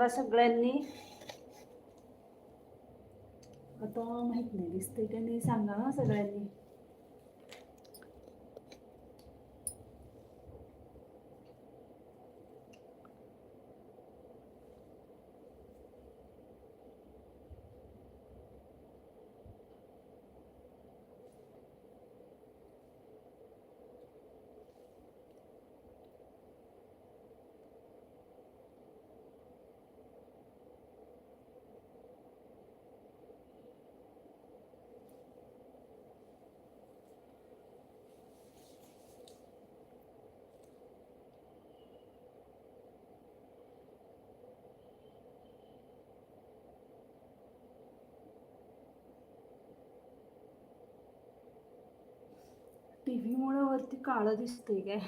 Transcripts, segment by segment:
बघा सगळ्यांनी. आता माहीत नाही दिसतंय का सांगा हा सगळ्यांनी. काळं दिसतंय काय?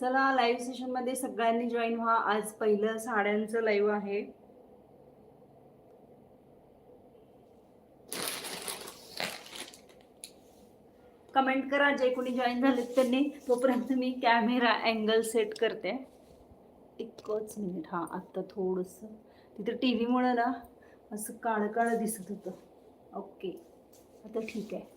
चला लाईव्ह सेशनमध्ये सगळ्यांनी जॉईन व्हा. आज पहिलं साड्यांचं लाईव्ह आहे. कमेंट करा जे कोणी जॉईन झालेत त्यांनी. तोपर्यंत मी कॅमेरा अँगल सेट करते. एकच मिनिट हा आत्ता थोडंसं. तिथं टी व्हीमुळं ना असं काळं काळं दिसत होतं. ओके आता ठीक आहे.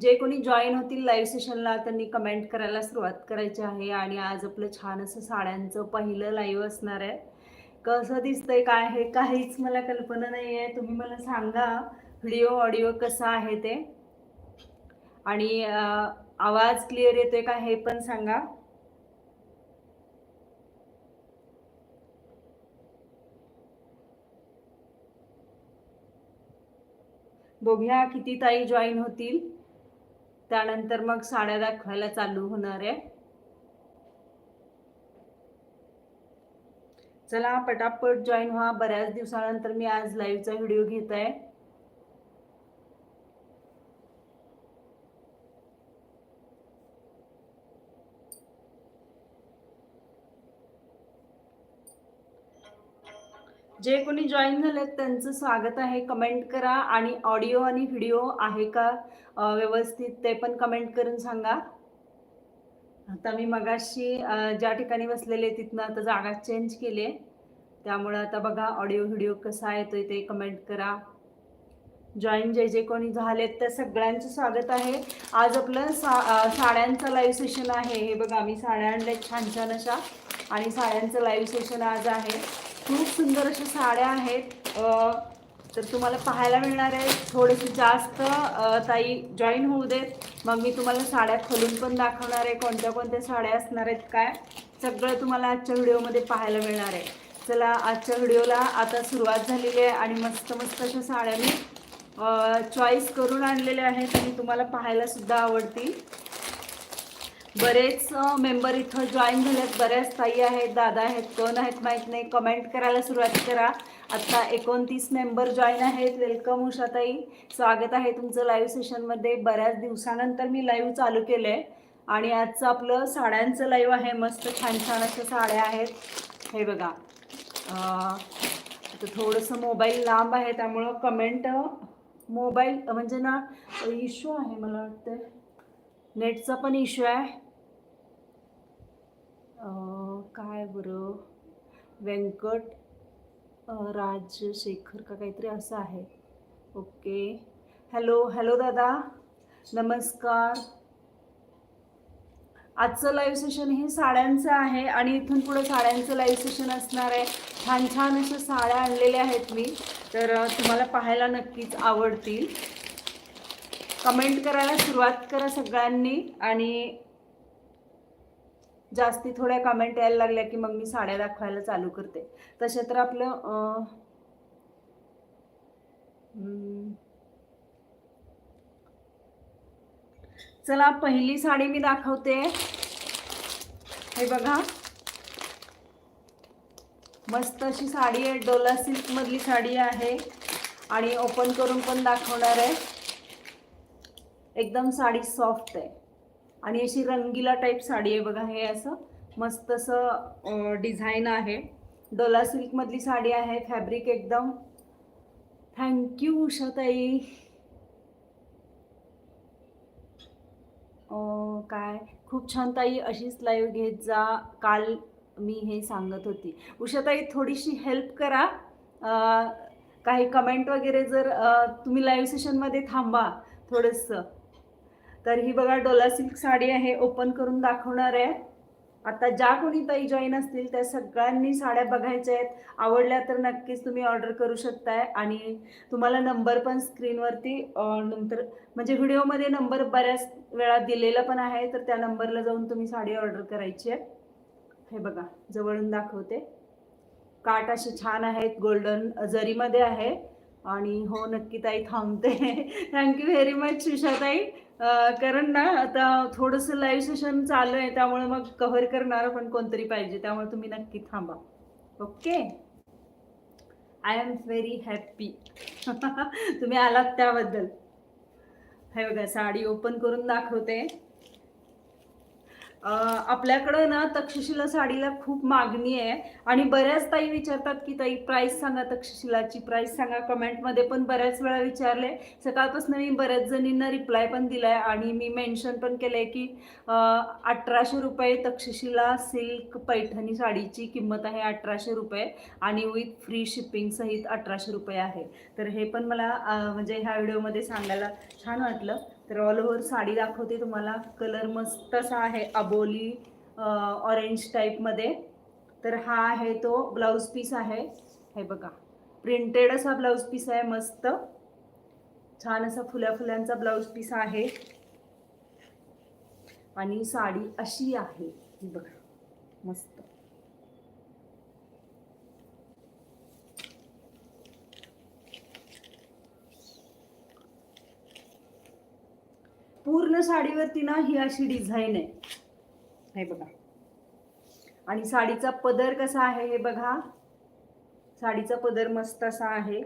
जे कोणी जॉईन होतील लाईव्ह सेशनला त्यांनी कमेंट करायला सुरुवात करायची आहे. आणि आज आपलं छान असं साड्यांचं पहिलं लाईव्ह असणार आहे. कसं दिसतंय काय आहे काहीच मला कल्पना नाही आहे तुम्ही मला सांगा व्हिडिओ ऑडिओ कसा आहे ते. आणि आवाज क्लिअर येतोय का हे पण सांगा. बघूया किती ताई जॉईन होतील. त्यानंतर मग साड्या दाखवायला चालू होणार आहे. चला पटापट जॉईन व्हा. बऱ्याच दिवसानंतर मी आज लाईव्हचा व्हिडिओ घेत आहे. जे कोणी जॉईन झालेत त्यांचं स्वागत आहे. कमेंट करा आणि ऑडिओ आणि व्हिडिओ आहे का व्यवस्थित ते पण कमेंट करून सांगा. आता मी मगाशी ज्या ठिकाणी बसलेले तिथनं आता जागा चेंज केली आहे. त्यामुळं आता बघा ऑडिओ व्हिडिओ कसा येतोय ते कमेंट करा. जॉईन जे जे कोणी झालेत त्या सगळ्यांचं स्वागत आहे. आज आपलं सा साड्यांचं लाईव्ह सेशन आहे. हे बघा मी साड्या आणल्या छान छान अशा. आणि साड्यांचं लाईव्ह सेशन आज आहे. खूप सुंदर अशा साड्या आहेत. तर तुम्हाला पाहायला मिळणार आहे थोडेसे जास्त ताई जॉईन होऊ देत. मग मी तुम्हाला साड्या खोलून पण दाखवणार आहे. कोणत्या कोणत्या साड्या असणार आहेत काय? सगळं तुम्हाला आजच्या व्हिडिओमध्ये पाहायला मिळणार आहे. चला आजच्या व्हिडिओला आता सुरुवात झालेली आहे आणि मस्त मस्त अशा साड्या मी चॉईस करून आणलेल्या आहेत आणि तुम्हाला पाहायला सुद्धा आवडतील. बरेच मेंबर इथं जॉईन झालेत. बऱ्याच ताई आहेत दादा आहेत कोण आहेत माहीत नाही. कमेंट करायला सुरुवात करा. आत्ता एकोणतीस मेंबर जॉईन आहेत. वेलकम उषाताई. स्वागत आहे तुमचं लाईव्ह सेशनमध्ये बऱ्याच दिवसानंतर मी लाईव्ह चालू केलं आहे आणि आजचं आपलं साड्यांचं लाईव्ह आहे. मस्त छान छान अशा साड्या आहेत. हे बघा. तर आता थोडंसं मोबाईल लांब आहे. त्यामुळं कमेंट मोबाईल म्हणजे ना इश्यू आहे मला वाटतं नेटचा पण इश्यू आहे. काय बरं? व्यंकट राजशेखर का काहीतरी असं आहे. ओके. हॅलो हॅलो दादा. नमस्कार. आजचं लाईव्ह सेशन हे साड्यांचं आहे आणि इथून पुढे साड्यांचं लाईव्ह सेशन असणार आहे. छान छान अशा साड्या आणलेल्या आहेत मी. तर तुम्हाला पाहायला नक्कीच आवडतील. कमेंट करायला सुरुवात करा सगळ्यांनी. आणि जास्ती थोड्या कमेंट यायला लागल्या की मग मी साड्या दाखवायला चालू करते. तसे तर आपलं चला पहिली साडी मी दाखवते. हे बघा. मस्त अशी साडी आहे. डोला सिल्क मधली साडी आहे. आणि ओपन करून पण दाखवणार आहे. एकदम साडी सॉफ्ट आहे. आणि अशी रंगीला टाईप साडी आहे बघा हे असं मस्त असं डिझाईन आहे. डोला सिल्कमधली साडी आहे फॅब्रिक एकदम. थँक्यू उषाताई. काय? खूप छान ताई अशीच लाईव्ह घेत जा. काल मी हे सांगत होती. उषाताई थोडीशी हेल्प करा. काही कमेंट वगैरे जर तुम्ही लाईव्ह सेशनमध्ये थांबा थोडंसं. तर ही बघा डोला सिल्क साडी आहे ओपन करून दाखवणार आहे. आता ज्या कोणी ताई जॉईन असतील त्या सगळ्यांनी साड्या बघायच्या आहेत. आवडल्या तर नक्कीच तुम्ही ऑर्डर करू शकताय. आणि तुम्हाला नंबर पण स्क्रीनवरती नंतर म्हणजे व्हिडिओमध्ये नंबर बऱ्याच वेळा दिलेला पण आहे तर त्या नंबरला जाऊन तुम्ही साडी ऑर्डर करायची आहे. हे बघा जवळून दाखवते. काट असे छान आहेत गोल्डन जरीमध्ये आहे. आणि हो नक्की ताई थांबते. थँक्यू व्हेरी मच सुषाताई कारण ना आता थोडंसं लाईव्ह सेशन चालू आहे त्यामुळे मग कव्हर करणार पण कोणतरी पाहिजे त्यामुळे तुम्ही नक्की थांबा. Okay I am very happy तुम्ही आलात त्याबद्दल. हे बघा साडी ओपन करून दाखवते. आपल्याकडं ना तक्षशिला साडीला खूप मागणी आहे. आणि बऱ्याच ताई विचारतात की ताई प्राईस सांगा तक्षशिलाची प्राईस सांगा. कमेंटमध्ये पण बऱ्याच वेळा विचारले. सकाळपासून मी बऱ्याच जणींना रिप्लाय पण दिलाय आणि मी मेन्शन पण केलंय की अठराशे रुपये तक्षशिला सिल्क पैठणी साडीची किंमत आहे अठराशे रुपये आणि विथ फ्री शिपिंग सहित अठराशे रुपये आहे. तर हे पण मला म्हणजे ह्या व्हिडिओमध्ये सांगायला छान वाटलं. तर ऑल ओव्हर साडी दाखवते तुम्हाला. कलर मस्त असा आहे अबोली ऑरेंज टाईपमध्ये तर हा आहे तो ब्लाऊज पीस आहे. हे बघा. प्रिंटेड असा ब्लाऊज पीस आहे मस्त. छान असा फुल्या फुल्यांचा ब्लाऊज पीस आहे. आणि साडी अशी आहे. ही बघा. मस्त. पूर्ण साडीवरती ना ही अशी डिझाईन आहे. हे बघा. आणि साडीचा पदर कसा आहे हे बघा. साडीचा पदर मस्त असा आहे.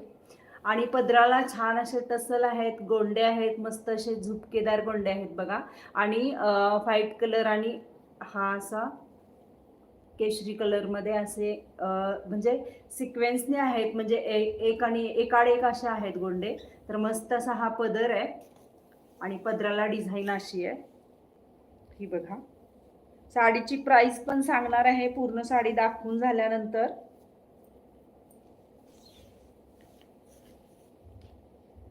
आणि पदराला छान असे टसल आहेत गोंडे आहेत मस्त असे झुपकेदार गोंडे आहेत बघा. आणि व्हाईट कलर आणि हा असा केशरी कलरमध्ये असे म्हणजे सिक्वेन्सने आहेत. म्हणजे एक आणि एकाड एक असे आहेत गोंडे. तर मस्त असा हा पदर आहे. आणि पदराला डिझाईन अशी आहे. ही बघा. साडीची प्राइस पण सांगणार आहे. पूर्ण साडी दाखवून झाल्यानंतर.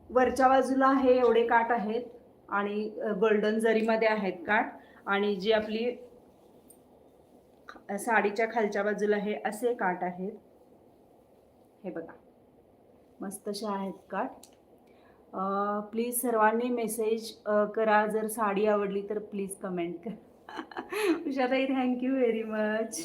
वरच्या बाजूला हे एवढे काठ आहेत आणि गोल्डन जरीमध्ये आहेत काठ. आणि जी आपली साडीच्या खालच्या बाजूला हे असे काठ आहेत. हे बघा. मस्त असे आहेत काठ. प्लीज सर्वांनी मेसेज करा. जर साडी आवडली तर प्लीज कमेंट करा. Ushatai thank you very much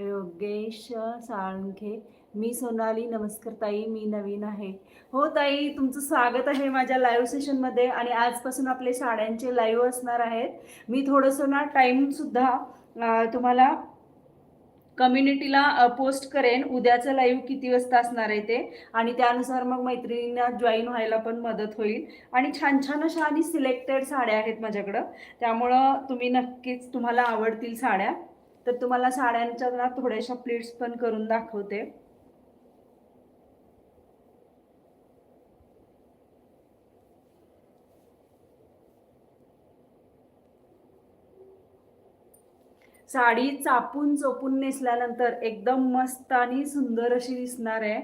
Yogesh Salunkhe मी सोनाली नमस्कार ताई मी नवीन आहे. हो ताई तुमचं स्वागत आहे माझ्या लाईव्ह सेशनमध्ये आणि आजपासून आपले साड्यांचे लाईव्ह असणार आहेत. मी थोडंसं ना टाईमसुद्धा तुम्हाला कम्युनिटीला पोस्ट करेन. उद्याचं लाईव्ह किती वाजता असणार आहे ते? आणि त्यानुसार मग मैत्रिणींना जॉईन व्हायला पण मदत होईल. आणि छान छान अशा आणि सिलेक्टेड साड्या आहेत माझ्याकडं. त्यामुळं तुम्ही नक्कीच तुम्हाला आवडतील साड्या. तर तुम्हाला साड्यांच्या ना थोड्याशा प्लेट्स पण करून दाखवते. साडी चापून चोपून नेसल्यानंतर एकदम मस्त आणि सुंदर अशी दिसणार आहे.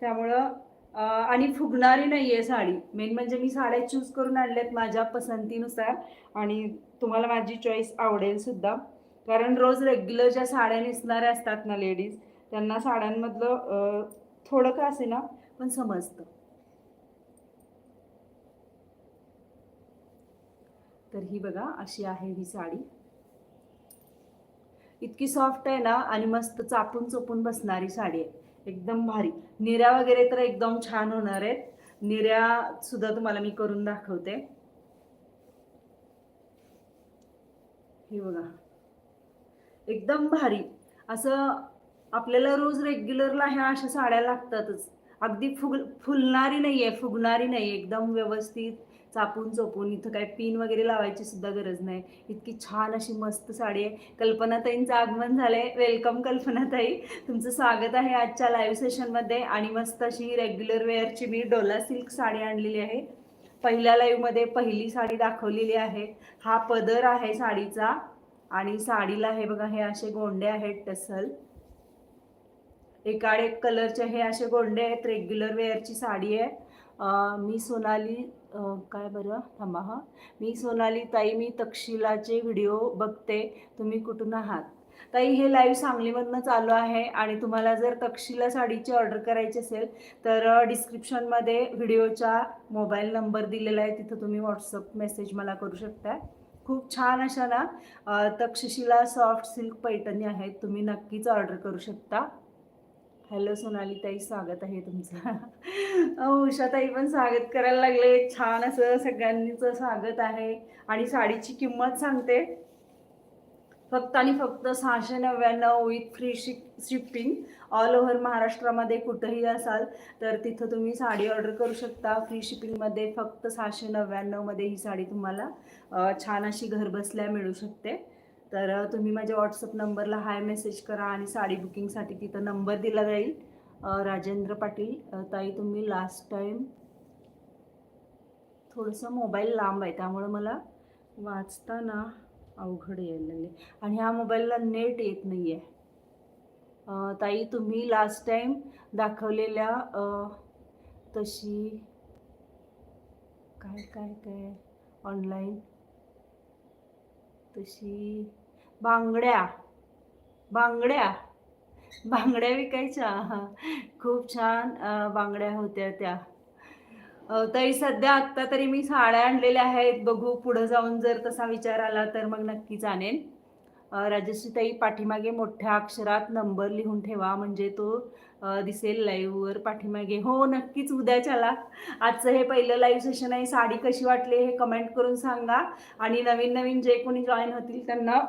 त्यामुळं आणि फुगणारी नाही आहे साडी. मेन म्हणजे मी साड्या चूज करून आणल्यात माझ्या पसंतीनुसार आणि तुम्हाला माझी चॉईस आवडेल सुद्धा. कारण रोज रेग्युलर ज्या साड्या नेसणाऱ्या असतात ना लेडीज त्यांना साड्यांमधलं थोडं का असे ना पण समजतं. तर ही बघा अशी आहे ही साडी. इतकी सॉफ्ट आहे ना आणि मस्त चापून चोपून बसणारी साडी आहे. एकदम भारी. निऱ्या वगैरे तर एकदम छान होणार आहेत. निऱ्या सुद्धा तुम्हाला मी करून दाखवते. हे बघा. एकदम भारी. असं आपल्याला रोज रेग्युलरला ह्या अशा साड्या लागतातच. अगदी फुग फुलणारी नाही आहे फुगणारी नाही एकदम व्यवस्थित चापून चोपून इथं काय पिन वगैरे लावायची सुद्धा गरज नाही. इतकी छान अशी मस्त साडी आहे. कल्पनाताईंचं आगमन झालंय. वेलकम कल्पनाताई. तुमचं स्वागत आहे आजच्या लाईव्ह सेशनमध्ये आणि मस्त अशी रेग्युलर वेअरची मी डोला सिल्क साडी आणलेली आहे. पहिल्या लाईव्हमध्ये पहिली साडी दाखवलेली आहे. हा पदर आहे साडीचा. आणि साडीला हे बघा हे असे गोंडे आहेत टसल एकाड एक कलरचे हे असे गोंडे आहेत. रेग्युलर वेअरची साडी आहे. मी सोनाली काय बरं? थांबा हा. मी सोनाली ताई मी तक्षशिलाचे व्हिडिओ बघते. तुम्ही कुठून आहात? ताई हे लाईव्ह सांगलीमधनं चालू आहे आणि तुम्हाला जर तक्षशिला साडीची ऑर्डर करायची असेल तर डिस्क्रिप्शनमध्ये व्हिडिओचा मोबाईल नंबर दिलेला आहे. तिथं तुम्ही व्हॉट्सअप मेसेज मला करू शकता खूप छान अशा ना तक्षशिला सॉफ्ट सिल्क पैठणी आहेत. तुम्ही नक्कीच ऑर्डर करू शकता. हॅलो सोनाली ताई स्वागत आहे तुमचं. अहो, उषाताई पण स्वागत करायला लागले. छान असं सगळ्यांनीच स्वागत आहे. आणि साडीची किंमत सांगते. फक्त आणि फक्त सहाशे नव्याण्णव with free ship shipping all over महाराष्ट्रामध्ये कुठंही असाल तर तिथं तुम्ही साडी ऑर्डर करू शकता. फ्री शिपिंगमध्ये फक्त सहाशे नव्याण्णवमध्ये ही साडी तुम्हाला छान अशी घरबसल्या मिळू शकते. तर तुम्ही माझ्या व्हॉट्सअप नंबरला हाय मेसेज करा आणि साडी बुकिंगसाठी तिथं नंबर दिला जाईल. राजेंद्र पाटील ताई तुम्ही लास्ट टाईम थोडंसं मोबाईल लांब आहे त्यामुळं मला वाचताना अवघड यायला लागले आणि ह्या मोबाईलला नेट येत नाही आहे ताई तुम्ही लास्ट टाईम दाखवलेल्या तशी काय काय काय ऑनलाईन तशी. बांगड्या. बांगड्या. बांगड्या विकायच्या. खूप छान बांगड्या होत्या त्या. ताई सध्या आत्ता तरी मी साड्या आणलेल्या आहेत. बघू पुढं जाऊन जर तसा विचार आला तर मग नक्कीच आणेन राजश्री ताई पाठीमागे मोठ्या अक्षरात नंबर लिहून ठेवा. म्हणजे तो दिसेल लाईव्हवर पाठीमागे. हो नक्कीच उद्या चला आजचं हे पहिलं लाईव्ह सेशन आहे. साडी कशी वाटली हे कमेंट करून सांगा. आणि नवीन नवीन जे कोणी जॉईन होतील त्यांना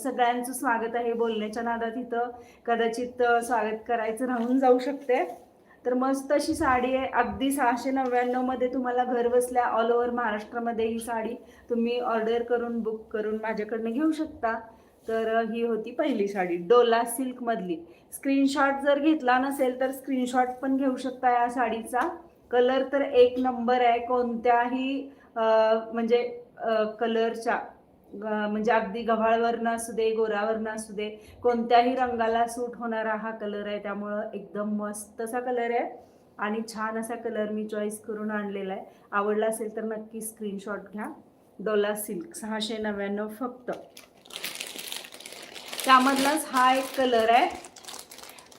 सगळ्यांचं स्वागत आहे बोलण्याच्या नादात इथं. कदाचित स्वागत करायचं राहून जाऊ शकते. तर मस्त अशी साडी आहे. अगदी सहाशे नव्याण्णवमध्ये तुम्हाला घर बसल्या ऑल ओव्हर महाराष्ट्रामध्ये ही साडी तुम्ही ऑर्डर करून बुक करून माझ्याकडनं घेऊ शकता. तर ही होती पहिली साडी डोला सिल्कमधली स्क्रीनशॉट जर घेतला नसेल तर स्क्रीनशॉट पण घेऊ शकता या साडीचा. कलर तर एक नंबर आहे कोणत्याही म्हणजे कलरच्या म्हणजे अगदी गव्हाळवरनं असू दे गोरावरनं असू दे कोणत्याही रंगाला सूट होणारा हा कलर आहे. त्यामुळं एकदम मस्त असा कलर आहे आणि छान असा कलर मी चॉईस करून आणलेला आहे. आवडला असेल तर नक्की स्क्रीनशॉट घ्या. डोला सिल्क सहाशे नव्याण्णव फक्त. त्यामधलाच हा एक कलर आहे.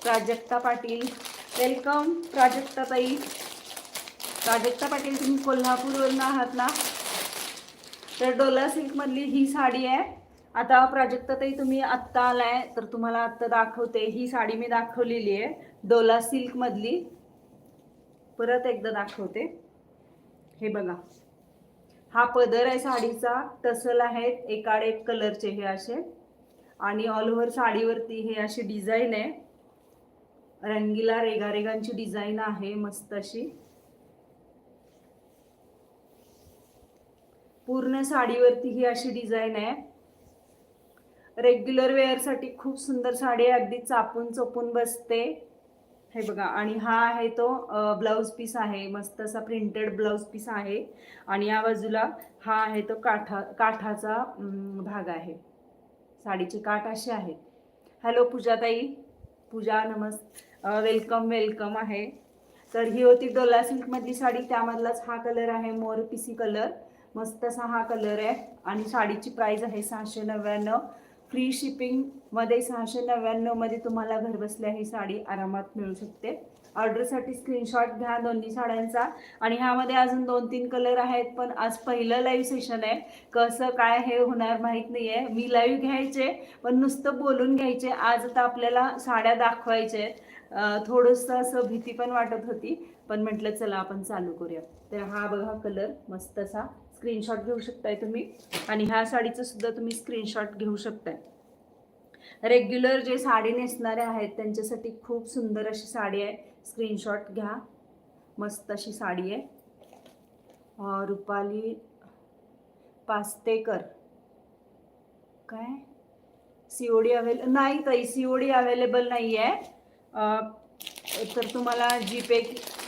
प्राजक्ता पाटील. वेलकम प्राजक्ता ताई प्राजक्ता पाटील तुम्ही कोल्हापूरवरून आहात ना? तर डोला सिल्कमधली ही साडी आहे. आता प्राजक्ता ताई तुम्ही आत्ता आलाय तर तुम्हाला आत्ता दाखवते. ही साडी मी दाखवलेली आहे डोला सिल्कमधली. परत एकदा दाखवते. हे बघा. हा पदर आहे साडीचा. टसल आहेत एकाड एक कलरचे हे असे. आणि ऑल ओव्हर साडीवरती हे अशी डिझाईन आहे. रंगीला रेगारेगांची डिझाईन आहे मस्त अशी. पूर्ण साडीवरती ही अशी डिझाईन आहे. रेग्युलर वेअरसाठी खूप सुंदर साडी आहे. अगदी चापून चोपून बसते. हे बघा आणि हा आहे तो ब्लाऊज पीस आहे. मस्त असा प्रिंटेड ब्लाऊज पीस आहे. आणि या बाजूला हा आहे तो काठा काठाचा भाग आहे. साडीचे काठ असे आहेत हॅलो पूजाताई. पूजा नमस् वेलकम वेलकम आहे. तर ही होती डोला सिल्कमधली साडी. त्यामधलाच हा कलर आहे मोर पिसी कलर मस्त असा हा कलर आहे. आणि साडीची प्राईज आहे सहाशे नव्याण्णव. फ्री शिपिंगमध्ये सहाशे नव्याण्णवमध्ये तुम्हाला घरबसल्या ही साडी आरामात मिळू शकते. ऑर्डरसाठी स्क्रीनशॉट घ्या दोन्ही साड्यांचा. आणि ह्यामध्ये अजून दोन तीन कलर आहेत पण आज पहिलं लाईव्ह सेशन आहे. कसं काय हे होणार माहीत नाही आहे मी लाईव्ह घ्यायचे पण नुसतं बोलून घ्यायचे. आज आता आपल्याला साड्या दाखवायच्या आहेत. थोडंसं असं भीती पण वाटत होती. पण म्हटलं चला आपण चालू करूया. तर हा बघा कलर मस्त असा. स्क्रीनशॉट घेऊ शकताय तुम्ही. आणि ह्या साडीचं सुद्धा तुम्ही स्क्रीनशॉट घेऊ शकताय. रेग्युलर जे साडी नेसणारे आहेत त्यांच्यासाठी खूप सुंदर अशी साडी आहे. स्क्रीनशॉट घ्या. मस्त अशी साडी आहे. रुपाली पास्तेकर. काय? सी ओ डी अवेलेबल नाही ताई सी ओ डी अवेलेबल नाही आहे तर तुम्हाला जी पे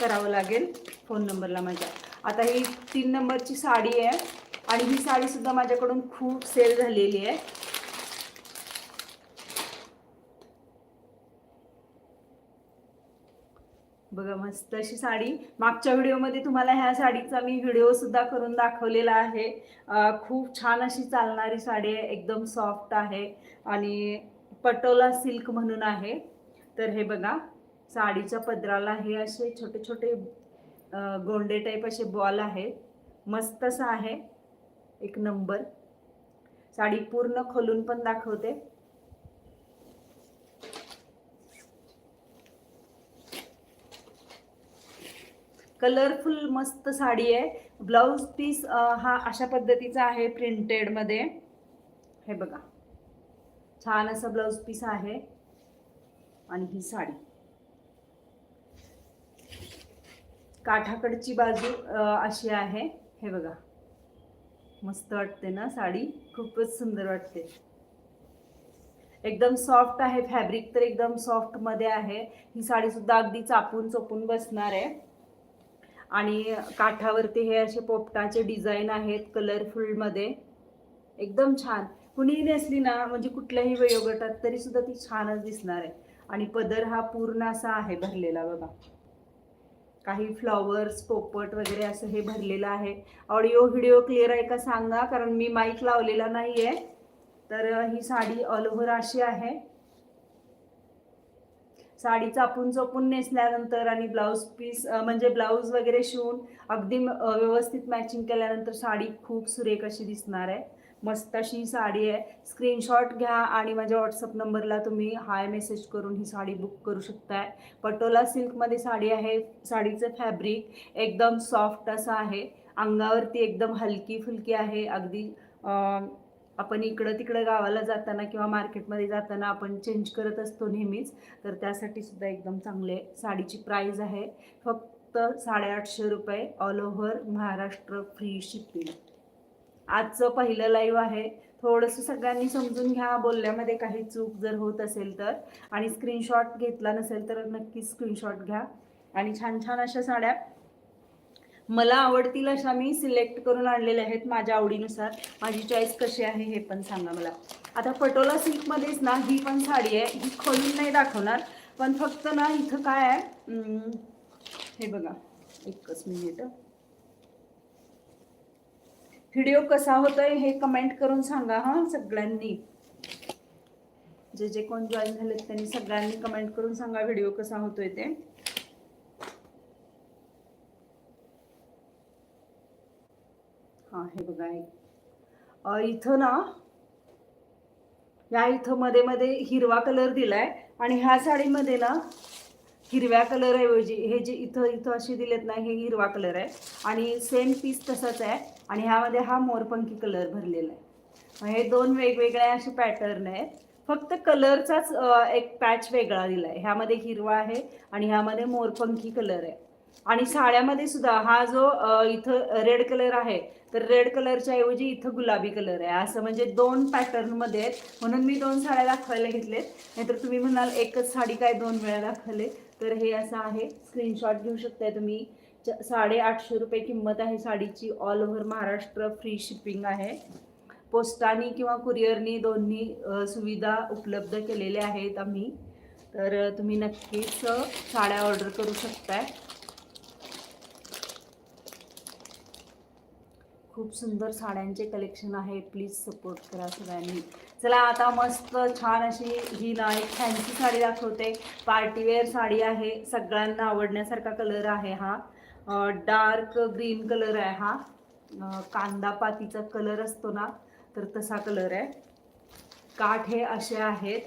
करावं लागेल फोन नंबरला माझ्या. आता ही तीन नंबरची साडी आहे. आणि ही साडीसुद्धा माझ्याकडून खूप सेल झालेली आहे. बघा मस्त अशी साडी. मागच्या व्हिडिओमध्ये तुम्हाला ह्या साडीचा मी व्हिडिओ सुद्धा करून दाखवलेला आहे. खूप छान अशी चालणारी साडी आहे. एकदम सॉफ्ट आहे आणि पटोला सिल्क म्हणून आहे. तर हे बघा साडीच्या पदराला हे असे छोटे छोटे गोंडे टाईप असे बॉल आहेत. मस्त असं आहे. एक नंबर साडी पूर्ण खोलून पण दाखवते. कलरफुल मस्त साडी आहे. ब्लाऊज पीस हा अशा पद्धतीचा आहे प्रिंटेडमध्ये हे बघा. छान असं ब्लाऊज पीस आहे. आणि ही साडी. काठाकडची बाजू अशी आहे. हे बघा. मस्त वाटते ना साडी? खूपच सुंदर वाटते. एकदम सॉफ्ट आहे. फॅब्रिक तर एकदम सॉफ्टमध्ये आहे. ही साडीसुद्धा अगदी चापून चोपून बसणार आहे. आणि काठावरती हे असे पोपटाचे डिझाईन आहेत कलरफुलमध्ये एकदम छान. कुणीही नेसली ना म्हणजे कुठल्याही वयोगटात तरी सुद्धा ती छानच दिसणार आहे. आणि पदर हा पूर्ण असा आहे भरलेला बघा. काही फ्लॉवर्स पोपट वगैरे असं हे भरलेलं आहे. ऑडिओ व्हिडिओ क्लिअर आहे का सांगा? कारण मी माईक लावलेला नाही आहे तर ही साडी ऑल ओव्हर अशी आहे. साडी चापून चोपून नेसल्यानंतर आणि ब्लाऊज पीस म्हणजे ब्लाऊज वगैरे शिवून अगदी व्यवस्थित मॅचिंग केल्यानंतर साडी खूप सुरेख अशी दिसणार आहे. मस्त अशी साडी आहे. स्क्रीनशॉट घ्या आणि माझ्या व्हॉट्सअप नंबरला तुम्ही हाय मेसेज करून ही साडी बुक करू शकताय. पटोला सिल्कमध्ये साडी आहे. साडीचं फॅब्रिक एकदम सॉफ्ट असं आहे. अंगावरती एकदम हलकी फुलकी आहे. अगदी आपण इकडं तिकडं गावाला जाताना किंवा मार्केटमध्ये जाताना आपण चेंज करत असतो नेहमीच तर त्यासाठी सुद्धा एकदम चांगले साडीची प्राईज आहे. फक्त साडेआठशे रुपये all over Maharashtra free shipping आजचं पहिलं लाईव्ह आहे. थोडंसं सगळ्यांनी समजून घ्या बोलण्यामध्ये काही चूक जर होत असेल तर. आणि स्क्रीनशॉट घेतला नसेल तर नक्कीच स्क्रीनशॉट घ्या. आणि छान छान अशा साड्या मला आवडतील अशा मी सिलेक्ट करून आणलेल्या आहेत माझ्या आवडीनुसार. माझी चॉईस कशी आहे हे पण सांगा मला. आता पटोला सिल्कमध्येच ना ही पण साडी आहे. ही खोलून नाही दाखवणार पण फक्त ना इथं काय आहे? हे बघा. एकच मिनिट व्हिडिओ कसा होतोय हे कमेंट करून सांगा हा सगळ्यांनी. जे जे कोण जॉईन झालेत त्यांनी सगळ्यांनी कमेंट करून सांगा व्हिडिओ कसा होतोय ते. हे बघा एक. इथं ना या इथं मध्ये मध्ये हिरवा कलर दिलाय आणि ह्या साडीमध्ये ना हिरव्या कलर ऐवजी हे जे इथं इथं असे दिलेत ना हे हिरवा कलर आहे. आणि सेम पीस तसाच आहे. आणि ह्यामध्ये हा मोरपंखी कलर भरलेला आहे. हे दोन वेगवेगळे असे पॅटर्न आहेत. फक्त कलरचाच एक पॅच वेगळा दिलाय. ह्यामध्ये हिरवा आहे आणि ह्यामध्ये मोरपंखी कलर आहे. आणि साड्यामध्ये सुद्धा हा जो इथं रेड कलर आहे तर रेड कलरच्या ऐवजी इथं गुलाबी कलर आहे. असं म्हणजे दोन पॅटर्नमध्ये आहेत. म्हणून मी दोन साड्या दाखवायला घेतलेत. नाहीतर तुम्ही म्हणाल एकच साडी काय दोन वेळा दाखवले? तर हे असं आहे. स्क्रीनशॉट घेऊ शकताय तुम्ही. च- साडेआठशे रुपये किंमत आहे साडीची. All over Maharashtra free shipping आहे. पोस्टानी किंवा कुरिअरनी दोन्ही सुविधा उपलब्ध केलेल्या आहेत आम्ही. तर तुम्ही नक्कीच साड्या ऑर्डर करू शकताय. खूप सुंदर साड्यांचे कलेक्शन आहे प्लीज सपोर्ट करा सगळ्यांनी. चला आता मस्त छान अशी ही ना एक फॅन्सी साडी दाखवते. पार्टीवेअर साडी आहे. सगळ्यांना आवडण्यासारखा कलर आहे हा. डार्क ग्रीन कलर आहे हा. कांदा पातीचा कलर असतो ना तर तसा कलर आहे. काठ हे असे आहेत.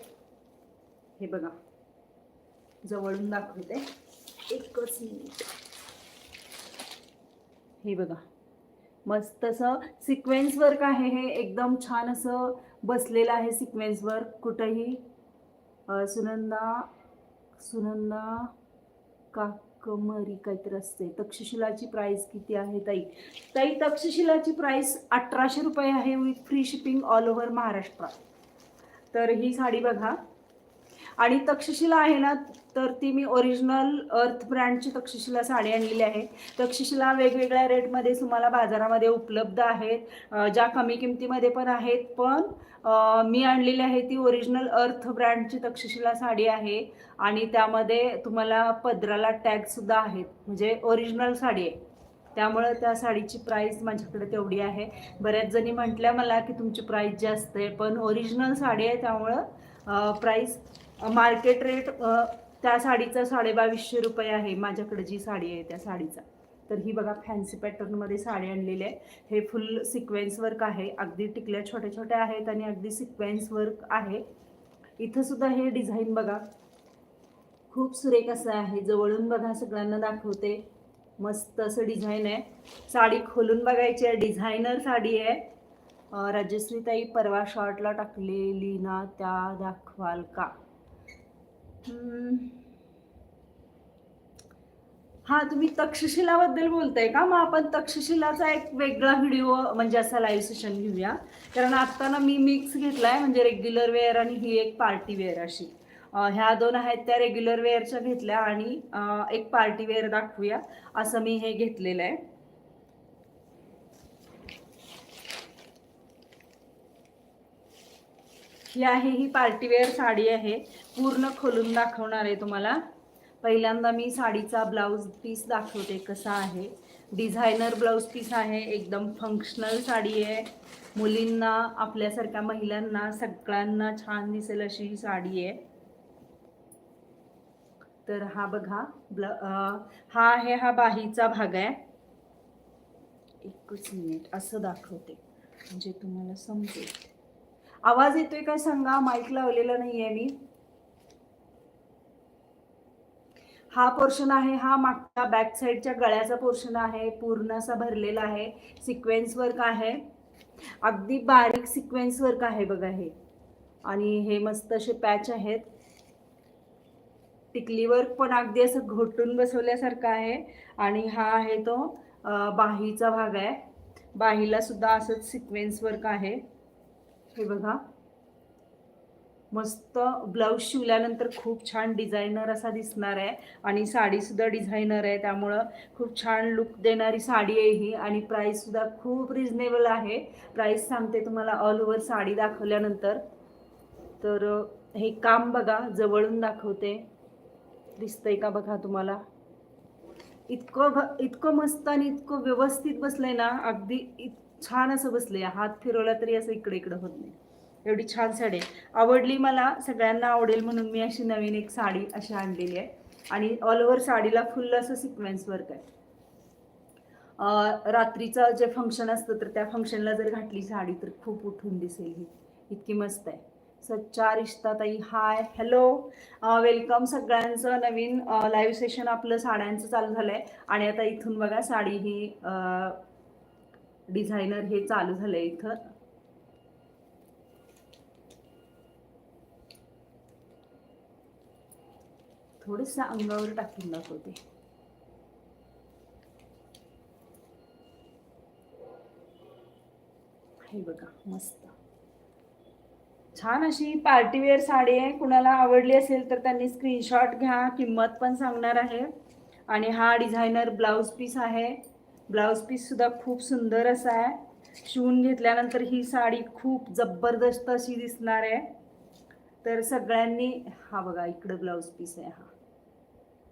हे बघा. जवळून दाखवते. एकच मिनिट हे बघा. मस्त असं सिक्वेन्स वर्क आहे हे. एकदम छान असं बसलेलं आहे सिक्वेन्स वर्क कुठंही. सुनंदा सुनंदा काकमरी काहीतरी असते तक्षशिलाची प्राईस किती आहे ताई? ताई तक्षशिलाची प्राईस अठराशे रुपये आहे with free shipping all over Maharashtra तर ही साडी बघा. आणि तक्षशिला आहे ना तर ती मी ओरिजिनल अर्थ ब्रँडची तक्षशिला साडी आणलेली आहे. तक्षशिला वेगवेगळ्या रेटमध्ये तुम्हाला बाजारामध्ये उपलब्ध आहेत. ज्या कमी किमतीमध्ये पण आहेत. पण मी आणलेली आहे ती ओरिजिनल अर्थ ब्रँडची तक्षशिला साडी आहे. आणि त्यामध्ये तुम्हाला पदराला टॅगसुद्धा आहेत. म्हणजे ओरिजिनल साडी आहे. त्यामुळं त्या साडीची प्राईस माझ्याकडे तेवढी आहे. बऱ्याच जणी म्हटल्या मला की तुमची प्राईस जास्त आहे. पण ओरिजिनल साडी आहे त्यामुळं प्राईस मार्केट रेट त्या साडीचा साडेबावीसशे रुपये आहे. माझ्याकडे जी साडी आहे त्या साडीचा. तर ही बघा फॅन्सी पॅटर्नमध्ये साडी आणलेली आहे. हे फुल सिक्वेन्स वर्क आहे. अगदी टिकल्या छोट्या छोट्या आहेत आणि अगदी सिक्वेन्स वर्क आहे. इथं सुद्धा हे डिझाईन बघा. खूप सुरेख असं आहे. जवळून बघा सगळ्यांना दाखवते. मस्त असं डिझाईन आहे. साडी खोलून बघायची आहे. डिझायनर साडी आहे. राजश्रीताई परवा शॉर्टला टाकलेली ना त्या दाखवाल का? हा तुम्ही तक्षशिलाबद्दल बोलताय का? मग आपण तक्षशिलाचा एक वेगळा व्हिडिओ म्हणजे असा लाईव्ह सेशन घेऊया. कारण आता ना मी मिक्स घेतलाय म्हणजे रेग्युलर वेअर आणि ही एक पार्टी वेअर अशी. ह्या दोन आहेत त्या रेग्युलर वेअरच्या घेतल्या आणि एक पार्टी वेअर दाखवूया. असं मी हे घेतलेलं आहे. ही आहे ही पार्टीवेअर साडी आहे. पूर्ण खोलून दाखवणार आहे तुम्हाला. पहिल्यांदा मी साडीचा ब्लाऊज पीस दाखवते कसा आहे. डिझायनर ब्लाऊज पीस आहे एकदम फंक्शनल साडी आहे. मुलींना आपल्यासारख्या महिलांना सगळ्यांना छान दिसेल अशी ही साडी आहे. तर हा बघा ब्ल हा आहे हा बाहीचा भाग आहे. एकच मिनिट असं दाखवते. म्हणजे तुम्हाला समजेल. आवाज येतोय काय सांगा? माईक लावलेला नाहीये मी. हा पोर्शन आहे हा मागच्या बॅक साईडच्या गळ्याचा पोर्शन आहे पूर्ण असा भरलेला आहे. सिक्वेन्स वर्क आहे. अगदी बारीक सिक्वेन्स वर्क आहे बघा हे. आणि हे मस्त असे पॅच आहेत. टिकली वर्क पण अगदी असं घोटून बसवल्यासारखं आहे. आणि हा आहे तो बाहीचा भाग आहे. बाहीला सुद्धा असंच सिक्वेन्स वर्क आहे. हे बघा. मस्त ब्लाऊज शिवल्यानंतर खूप छान डिझायनर असा दिसणार आहे. आणि साडीसुद्धा डिझायनर आहे. त्यामुळं खूप छान लुक देणारी साडी आहे ही. आणि प्राईससुद्धा खूप रिजनेबल आहे. प्राईस सांगते तुम्हाला ऑल ओव्हर साडी दाखवल्यानंतर. तर हे काम बघा जवळून दाखवते. दिसतंय का बघा तुम्हाला? इतकं भ- इतकं मस्त आणि इतकं व्यवस्थित बसलंय ना. अगदी इत- छान असं बसलंय. हात फिरवला तरी असं इकडे इकडे होत नाही. एवढी छान साडी आहे. आवडली मला सगळ्यांना आवडेल म्हणून मी अशी नवीन एक साडी अशी आणलेली आहे. आणि ऑल ओव्हर साडीला फुल असं सिक्वेन्स वर्क आहे. रात्रीचं जे फंक्शन असतं तर त्या फंक्शनला जर घातली साडी तर खूप उठून दिसेल ही. इतकी मस्त आहे. सच्चा रिश्ता ताई हाय हॅलो वेलकम सगळ्यांचं नवीन लाईव्ह सेशन आपलं साड्यांचं चालू झालं आहे आणि आता इथून बघा साडी ही डिझायनर हे चालू झालं आहे इथं. थोडंसं अंगावर टाकून दाखवते. हे बघा मस्त. छान अशी पार्टीवेअर साडी आहे. कुणाला आवडली असेल तर त्यांनी स्क्रीनशॉट घ्या. किंमत पण सांगणार आहे. आणि हा डिझायनर ब्लाऊज पीस आहे. ब्लाऊज पीस सुद्धा खूप सुंदर असा आहे. शिवून घेतल्यानंतर ही साडी खूप जबरदस्त अशी दिसणार आहे. तर सगळ्यांनी हा बघा इकडं ब्लाऊज पीस आहे हा.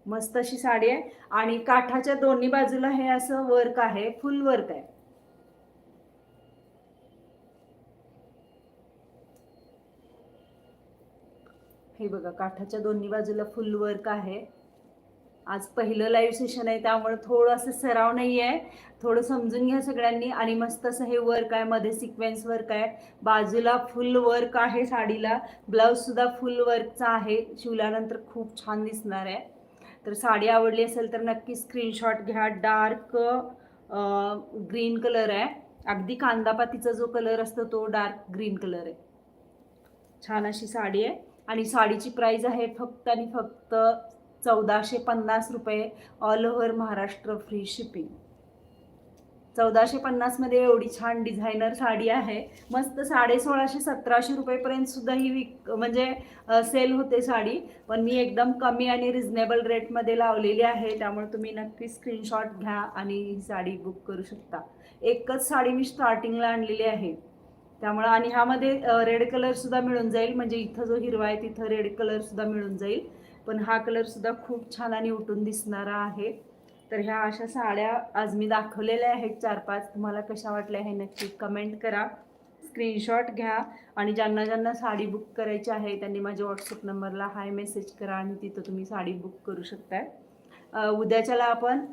मस्त अशी साडी आहे. आणि काठाच्या दोन्ही बाजूला हे असं वर्क आहे. फुल वर्क आहे. हे बघा काठाच्या दोन्ही बाजूला फुल वर्क आहे. आज पहिलं लाईव्ह सेशन आहे त्यामुळे थोडं असं सराव नाही आहे थोडं समजून घ्या सगळ्यांनी. आणि मस्त असं हे वर्क आहे मध्ये सिक्वेन्स वर्क आहे. बाजूला फुल वर्क आहे साडीला. ब्लाऊज सुद्धा फुल वर्कचा आहे. शिवल्यानंतर खूप छान दिसणार आहे. तर साडी आवडली असेल तर नक्की स्क्रीनशॉट घ्या. डार्क ग्रीन कलर आहे. अगदी कांदापातीचा जो कलर असतो तो डार्क ग्रीन कलर आहे. छान अशी साडी आहे. आणि साडीची प्राईज आहे फक्त आणि फक्त चौदाशे पन्नास रुपये all over Maharashtra free shipping चौदाशे पन्नासमध्ये एवढी छान डिझायनर साडी आहे. मस्त साडे सोळाशे सतराशे रुपयेपर्यंत सुद्धा ही विक म्हणजे सेल होते साडी. पण मी एकदम कमी आणि रिझनेबल रेटमध्ये लावलेली आहे. त्यामुळे तुम्ही नक्की स्क्रीनशॉट घ्या आणि ही साडी बुक करू शकता. एकच साडी मी स्टार्टिंगला आणलेली आहे. त्यामुळं आणि ह्यामध्ये रेड कलरसुद्धा मिळून जाईल. म्हणजे इथं जो हिरवा आहे तिथं रेड कलरसुद्धा मिळून जाईल. पण हा कलरसुद्धा खूप छान आणि उठून दिसणारा आहे. तर ह्या अशा साड्या आज मी दाखवलेल्या आहेत चार पाच तुम्हाला कशा वाटल्या हे नक्की कमेंट करा. स्क्रीनशॉट घ्या आणि ज्यांना ज्यांना साडी बुक करायची आहे त्यांनी माझ्या व्हॉट्सअप नंबरला हाय मेसेज करा आणि तिथं तुम्ही साडी बुक करू शकताय. उद्याच्याला आपण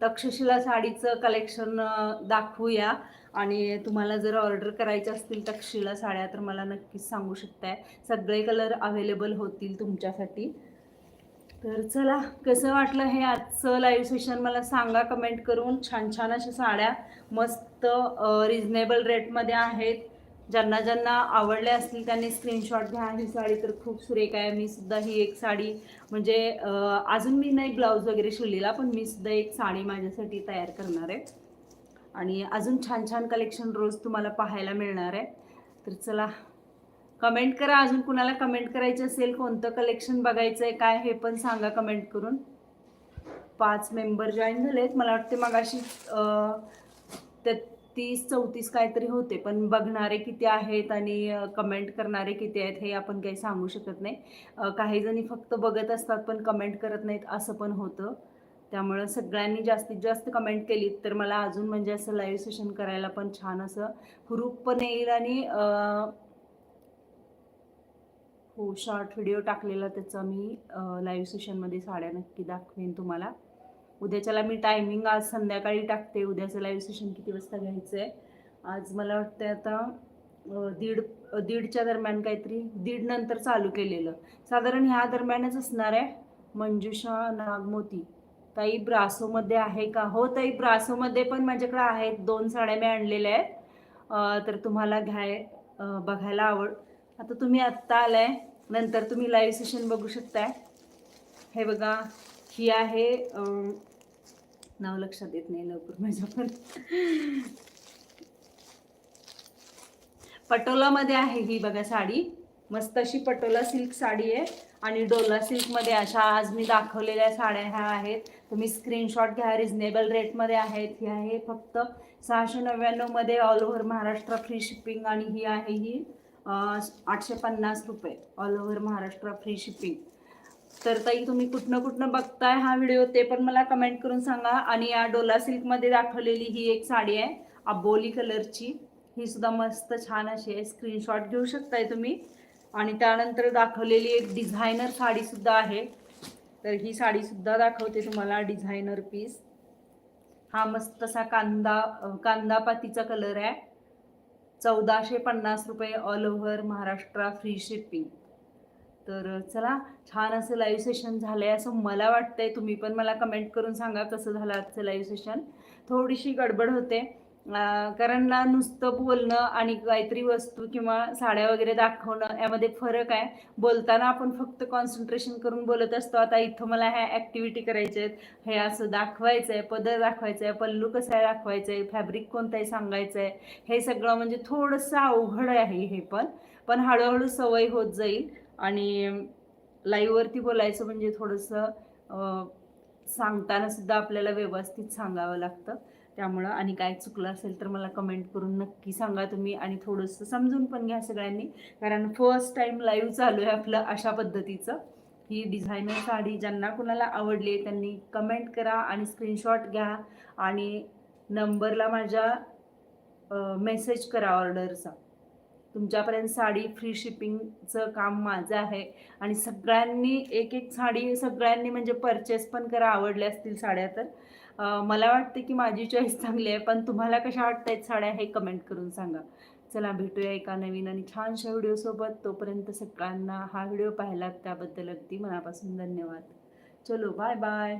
तक्षशिला साडीचं कलेक्शन दाखवूया. आणि तुम्हाला जर ऑर्डर करायच्या असतील तक्षशिला साड्या तर मला नक्कीच सांगू शकताय. सगळे कलर अवेलेबल होतील तुमच्यासाठी. तर चला कसं वाटलं हे आजचं लाईव्ह सेशन मला सांगा कमेंट करून. छान छान अशा साड्या मस्त रिजनेबल रेटमध्ये आहेत. ज्यांना ज्यांना आवडल्या असतील त्यांनी स्क्रीनशॉट घ्या. ही साडी तर खूप सुरेख आहे. मी सुद्धा ही एक साडी म्हणजे अजून मी नाही ब्लाऊज वगैरे शिवलेला पण मी सुद्धा एक साडी माझ्यासाठी तयार करणार आहे. आणि अजून छान छान कलेक्शन रोज तुम्हाला पाहायला मिळणार आहे. तर चला कमेंट करा. अजून कुणाला कमेंट करायची असेल कोणतं कलेक्शन बघायचं आहे काय हे पण सांगा कमेंट करून. पाच मेंबर जॉईन झाले आहेत मला वाटते मगाशी तीस चौतीस काहीतरी होते पण बघणारे किती आहेत आणि कमेंट करणारे किती आहेत हे आपण काही सांगू शकत नाही. काही जणी फक्त बघत असतात पण कमेंट करत नाहीत असं पण होतं. त्यामुळं सगळ्यांनी जास्तीत जास्त कमेंट केली तर मला अजून म्हणजे असं लाईव्ह सेशन करायला पण छान असं हुरूप पण येईल आणि हो शॉर्ट व्हिडिओ टाकलेला त्याचा मी लाईव्ह सेशनमध्ये साड्या नक्की दाखवेन तुम्हाला. उद्याच्याला मी टायमिंग आज संध्याकाळी टाकते. उद्याचं लाईव्ह सेशन किती वाजता घ्यायचं आहे आज मला वाटतं आता दीड दीडच्या दरम्यान काहीतरी दीड नंतर चालू केलेलं. साधारण ह्या दरम्यानच असणार आहे. मंजुषा नागमोती. ताई ब्रासोमध्ये आहे का? हो ताई ब्रासोमध्ये पण माझ्याकडे आहेत. दोन साड्या मी आणलेल्या आहेत. तर तुम्हाला घ्याय बघायला आवड. आता तुम्ही आत्ता आलाय. नंतर तुम्ही लाईव्ह सेशन बघू शकताय. हे बघा ही आहे नाव लक्षात येत नाही लवकर माझ्या पण पटोलामध्ये आहे ही बघा साडी. मस्त अशी पटोला सिल्क साडी आहे आणि डोला सिल्कमध्ये अशा आज मी दाखवलेल्या साड्या ह्या आहेत. तुम्ही स्क्रीनशॉट घ्या रिझनेबल रेटमध्ये आहेत. ही आहे फक्त सहाशे नव्याण्णवमध्ये all over Maharashtra free shipping आणि ही आहे ही. आठशे पन्नास रुपये all over Maharashtra free shipping तर ताई तुम्ही कुठनं कुठनं बघताय हा व्हिडिओ ते पण मला कमेंट करून सांगा. आणि या डोला सिल्कमध्ये दाखवलेली ही एक साडी आहे अबोली कलरची ही सुद्धा मस्त छान अशी आहे. स्क्रीनशॉट घेऊ शकताय तुम्ही. आणि त्यानंतर दाखवलेली एक डिझायनर साडीसुद्धा आहे. तर ही साडीसुद्धा दाखवते तुम्हाला डिझायनर पीस हा मस्त असा कांदा कांदापातीचा कांदा पातीचा कलर आहे. चौदाशे पन्नास रुपये all over Maharashtra free shipping तर चला छान असं लाईव्ह सेशन झालं आहे असं मला वाटतंय. तुम्ही पण मला कमेंट करून सांगा कसं झालं आजचं लाईव्ह सेशन थोडीशी गडबड होते. कारण ना नुसतं बोलणं आणि काहीतरी वस्तू किंवा साड्या वगैरे दाखवणं यामध्ये फरक आहे. बोलताना आपण फक्त कॉन्सन्ट्रेशन करून बोलत असतो. आता इथं मला ह्या ॲक्टिव्हिटी करायच्या आहेत. हे असं दाखवायचं आहे पदर दाखवायचं आहे पल्लू कसं आहे दाखवायचं आहे फॅब्रिक कोणतं आहे सांगायचं आहे हे सगळं म्हणजे थोडंसं अवघड आहे हे पण. पण हळूहळू सवय होत जाईल आणि लाईव्हवरती बोलायचं म्हणजे थोडंसं सांगताना सुद्धा आपल्याला व्यवस्थित सांगावं लागतं. त्यामुळं आणि काय चुकलं असेल तर मला कमेंट करून नक्की सांगा तुम्ही आणि थोडंसं समजून पण घ्या सगळ्यांनी. कारण फर्स्ट टाईम लाईव्ह चालू आहे आपलं अशा पद्धतीचं. ही डिझायनर साडी ज्यांना कुणाला आवडली आहे त्यांनी कमेंट करा आणि स्क्रीनशॉट घ्या आणि नंबरला माझ्या मेसेज करा ऑर्डरचा तुमच्यापर्यंत साडी फ्री शिपिंगचं काम माझं आहे आणि सगळ्यांनी एक एक साडी सगळ्यांनी म्हणजे परचेस पण करा आवडल्या असतील साड्या तर. मला वाटते की माझी चॉईस चांगली आहे पण तुम्हाला कशा वाटतायत साड्या हे कमेंट करून सांगा. चला भेटूया एका नवीन आणि छानशा व्हिडिओसोबत तोपर्यंत सगळ्यांना हा व्हिडिओ पाहिलात त्याबद्दल अगदी मनापासून धन्यवाद. चलो बाय बाय